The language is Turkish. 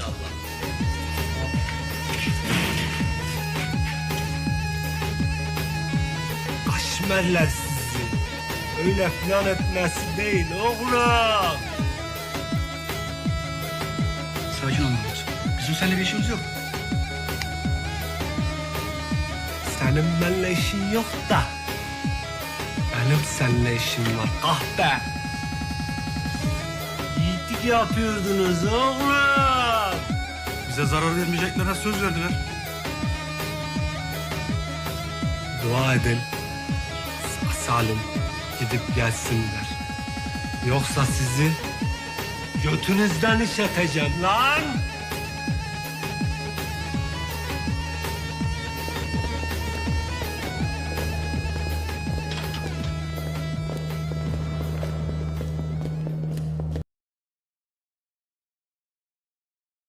inşallah. Kaşmerler sizi. Öyle falan etmesi değil oğlum. Sakin ol Mahmut. Bizim seninle bir işimiz yok. Senin benimle işin yok da. Benim seninle işim var kahpe. Yiğitlik yapıyordunuz oğlum. Bize zarar vermeyeceklerine söz verdiler. Dua edin. Salim gidip gelsinler. Yoksa sizi götünüzden işleteceğim lan.